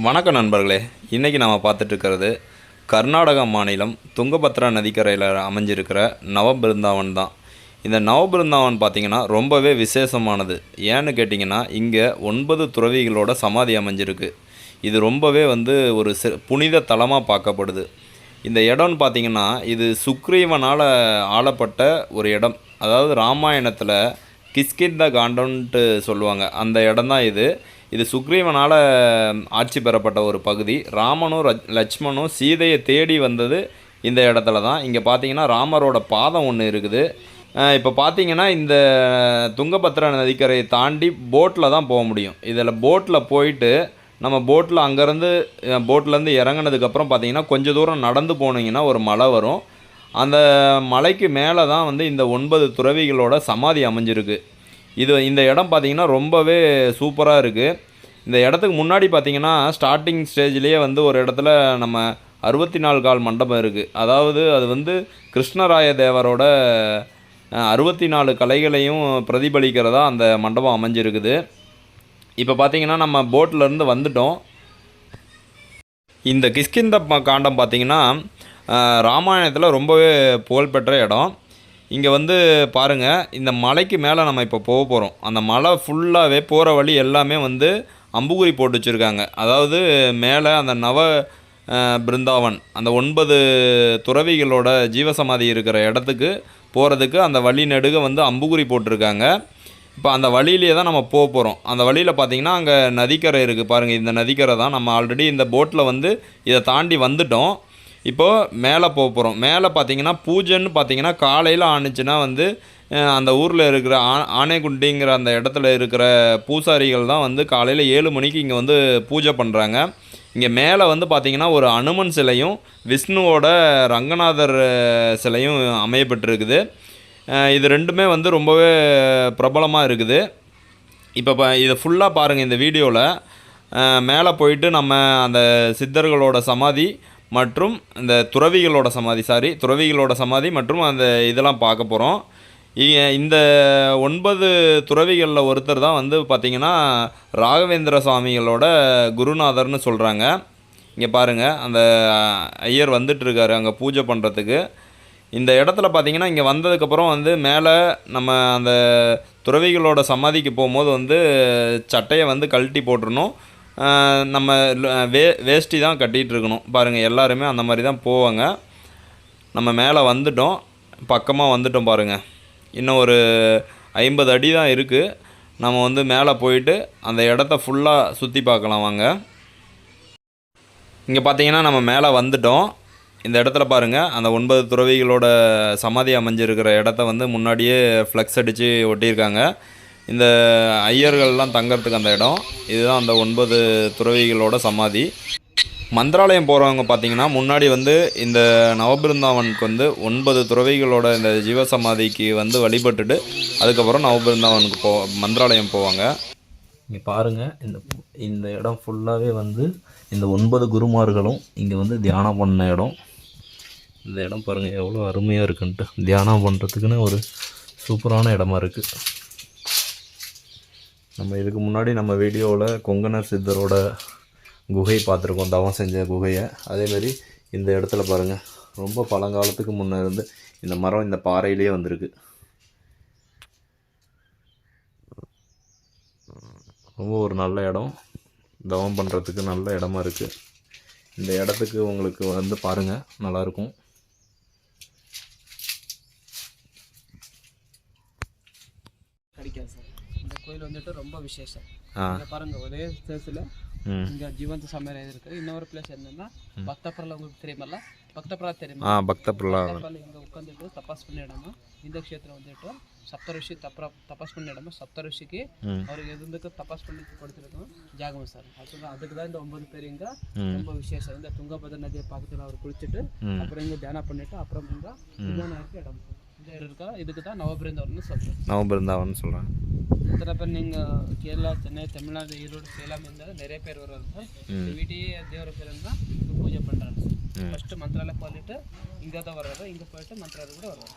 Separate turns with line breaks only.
வணக்கம் நண்பர்களே. இன்றைக்கி நம்ம பார்த்துட்டு இருக்கிறது கர்நாடகா மாநிலம் துங்கபத்ரா நதிக்கரையில் அமைஞ்சிருக்கிற நவபிருந்தாவன் தான். இந்த நவபிருந்தாவன் பார்த்திங்கன்னா ரொம்பவே விசேஷமானது. ஏன்னு கேட்டிங்கன்னா இங்கே ஒன்பது துறவிகளோட சமாதி அமைஞ்சிருக்கு. இது ரொம்பவே வந்து ஒரு சி புனித தலமாக பார்க்கப்படுது. இந்த இடம்னு பார்த்திங்கன்னா இது சுக்ரீவனால் ஆளப்பட்ட ஒரு இடம். அதாவது ராமாயணத்தில் கிஸ்கிந்த காண்டம்ன்ட்டு சொல்லுவாங்க. அந்த இடம் தான் இது. இது சுக்ரீவனால் ஆட்சி பெறப்பட்ட ஒரு பகுதி. ராமனும் லட்சுமணும் சீதையை தேடி வந்தது இந்த இடத்துல தான். இங்கே பார்த்தீங்கன்னா ராமரோட பாதம் ஒன்று இருக்குது. இப்போ பார்த்தீங்கன்னா இந்த துங்கபத்ரா நதிக்கரையை தாண்டி போட்டில் தான் போக முடியும். இதில் போட்டில் போயிட்டு நம்ம போட்டில் அங்கேருந்து போட்லேருந்து இறங்குனதுக்கப்புறம் பார்த்தீங்கன்னா கொஞ்சம் தூரம் நடந்து போனீங்கன்னா ஒரு மலை வரும். அந்த மலைக்கு மேலே தான் வந்து இந்த ஒன்பது துறவிகளோட சமாதி அமைஞ்சிருக்கு. இது இந்த இடம் பார்த்தீங்கன்னா ரொம்பவே சூப்பராக இருக்குது இந்த இடத்துக்கு முன்னாடி பார்த்தீங்கன்னா ஸ்டார்டிங் ஸ்டேஜ்லேயே வந்து ஒரு இடத்துல நம்ம அறுபத்தி நாலு கால் மண்டபம் இருக்குது அதாவது அது வந்து கிருஷ்ணராய தேவரோட அறுபத்தி நாலு கலைகளையும் பிரதிபலிக்கிறதா அந்த மண்டபம் அமைஞ்சிருக்குது. இப்போ பார்த்தீங்கன்னா நம்ம போட்ல இருந்து வந்துட்டோம். இந்த கிஷ்கிந்த ப- காண்டம் பார்த்திங்கன்னா ராமாயணத்தில் ரொம்பவே புகழ்பெற்ற இடம். இங்கே வந்து பாருங்கள் இந்த மலைக்கு மேலே நம்ம இப்போ போக போகிறோம் அந்த மலை ஃபுல்லாகவே போகிற வழி எல்லாமே வந்து அம்புகுறி போட்டு வச்சுருக்காங்க. அதாவது மேலே அந்த நவ பிருந்தாவன் அந்த ஒன்பது துறவிகளோட ஜீவசமாதி இருக்கிற இடத்துக்கு போகிறதுக்கு அந்த வழி நெடுக வந்து அம்புகுறி போட்டிருக்காங்க. இப்போ அந்த வழியிலே தான் நம்ம போக போகிறோம் அந்த வழியில் பார்த்தீங்கன்னா அங்கே நதிக்கரை இருக்குது பாருங்கள் இந்த நதிக்கரை தான் நம்ம ஆல்ரெடி இந்த போட்டில் வந்து இதை தாண்டி வந்துட்டோம். இப்போது மேலே போக போகிறோம் மேலே பார்த்தீங்கன்னா பூஜைன்னு பார்த்தீங்கன்னா காலையில் ஆணுச்சுன்னா வந்து அந்த ஊரில் இருக்கிற ஆ ஆனைக்குண்டிங்கிற அந்த இடத்துல இருக்கிற பூசாரிகள் தான் வந்து காலையில் ஏழு மணிக்கு இங்கே வந்து பூஜை பண்ணுறாங்க இங்கே மேலே வந்து பார்த்திங்கன்னா ஒரு அனுமன் சிலையும் விஷ்ணுவோட ரங்கநாதர் சிலையும் அமையப்பட்டிருக்குது. இது ரெண்டுமே வந்து ரொம்பவே பிரபலமாக இருக்குது. இப்போ ப இதை ஃபுல்லாக பாருங்கள் இந்த வீடியோவில் மேலே போயிட்டு நம்ம அந்த சித்தர்களோட சமாதி மற்றும் இந்த துறவிகளோட சமாதி சாரி துறவிகளோட சமாதி மற்றும் அந்த இதெல்லாம் பார்க்க போகிறோம் இந்த ஒன்பது துறவிகளில் ஒருத்தர் தான் வந்து பார்த்திங்கன்னா ராகவேந்திர சுவாமிகளோட குருநாதர்னு சொல்கிறாங்க இங்கே பாருங்கள் அந்த ஐயர் வந்துட்டுருக்காரு அங்கே பூஜை பண்ணுறதுக்கு இந்த இடத்துல பார்த்தீங்கன்னா இங்கே வந்ததுக்கப்புறம் வந்து மேலே நம்ம அந்த துறவிகளோட சமாதிக்கு போகும்போது வந்து சட்டையை வந்து கழட்டி போட்டுருணும் நம்ம வே வேஷ்டி தான் கட்டிகிட்டு இருக்கணும் பாருங்கள் எல்லாருமே அந்த மாதிரி தான் போவாங்க. நம்ம மேலே வந்துட்டோம். பக்கமாக வந்துட்டோம் பாருங்கள் இன்னும் ஒரு ஐம்பது அடி தான் இருக்குது நம்ம வந்து மேலே போயிட்டு அந்த இடத்த ஃபுல்லாக சுற்றி பார்க்கலாம் வாங்க. இங்கே பார்த்தீங்கன்னா நம்ம மேலே வந்துட்டோம். இந்த இடத்துல பாருங்கள் அந்த ஒன்பது துறவிகளோட சமாதி அமைஞ்சிருக்கிற இடத்த வந்து முன்னாடியே ஃப்ளக்ஸ் அடித்து ஒட்டியிருக்காங்க. இந்த ஐயர்கள்லாம் தங்கறதுக்கு அந்த இடம். இதுதான் அந்த ஒன்பது துறவிகளோட சமாதி. மந்திராலயம் போகிறவங்க பார்த்தீங்கன்னா முன்னாடி வந்து இந்த நவபிருந்தாவனுக்கு வந்து ஒன்பது துறவிகளோட இந்த ஜீவசமாதிக்கு வந்து வழிபட்டுட்டு அதுக்கப்புறம் நவபிருந்தாவனுக்கு போ மந்திராலயம் போவாங்க.
இங்கே பாருங்கள் இந்த இந்த இடம் ஃபுல்லாகவே வந்து இந்த ஒன்பது குருமார்களும் இங்கே வந்து தியானம் பண்ண இடம். இந்த இடம் பாருங்கள் எவ்வளோ அருமையாக இருக்குன்ட்டு. தியானம் பண்ணுறதுக்குன்னு ஒரு சூப்பரான இடமா இருக்குது
நம்ம இதுக்கு முன்னாடி நம்ம வீடியோவில் கொங்கனர் சித்தரோட குகை பார்த்துருக்கோம். தவம் செஞ்ச குகையை. அதேமாரி இந்த இடத்துல பாருங்கள் ரொம்ப பழங்காலத்துக்கு முன்னே இருந்து இந்த மரம் இந்த பாறையிலேயே வந்திருக்கு. ரொம்ப ஒரு நல்ல இடம். தவம் பண்ணுறதுக்கு நல்ல இடமா இருக்குது இந்த இடத்துக்கு உங்களுக்கு வந்து பாருங்கள் நல்லாயிருக்கும்.
கிடைக்காது சார். கோயில் வந்துட்டு ரொம்ப விசேஷம். இங்க பாருங்க ஒரே
ம்.
இங்க ஜீவந்த சமையல் இருக்கு. இன்னொரு பிளேஸ் என்னன்னா பக்தப்பரல உங்களுக்கு தெரியுமல்ல? பக்தப்பரா தெரியுமா?
பக்த பிரலா
இங்க உட்காந்துட்டு தபாஸ் பண்ண இடமா? இந்த க்ஷேத்திரம் வந்துட்டு சப்தரிஷி தப்ப தபாஸ் பண்ண இடமா? சப்தரிஷிக்கு அவருக்கு எதுக்கு தபாஸ் பண்ணி கொடுத்துருக்கோம்? ஜாகம் சார். அதுக்கு அதுக்கு தான் இந்த ஒன்பது பேர் இங்க. ரொம்ப விசேஷம். இந்த துங்கபத்ர நதியை பக்கத்துல அவர் குளிச்சுட்டு. அப்புறம் இங்க தியானம் பண்ணிட்டு அப்புறம் இங்க இடம் இருக்கா? இதுக்கு தான் நவபிருந்தவர்னு சொல்றோம்
நவபிருந்தாவன் சொல்கிறாங்க
எத்தனை பேர் நீங்கள் கேரளா சென்னை தமிழ்நாடு ஈரோடு சேலம் இருந்தால் நிறைய பேர் வருவாங்க வீட்டையே தேவர பேர் தான் பூஜை பண்ணுறாங்க ஃபஸ்ட்டு மந்திராலயம் போயிட்டு இங்கே தான் வர்றாரு. இங்கே போயிட்டு மந்திராலயம் கூட வருவாங்க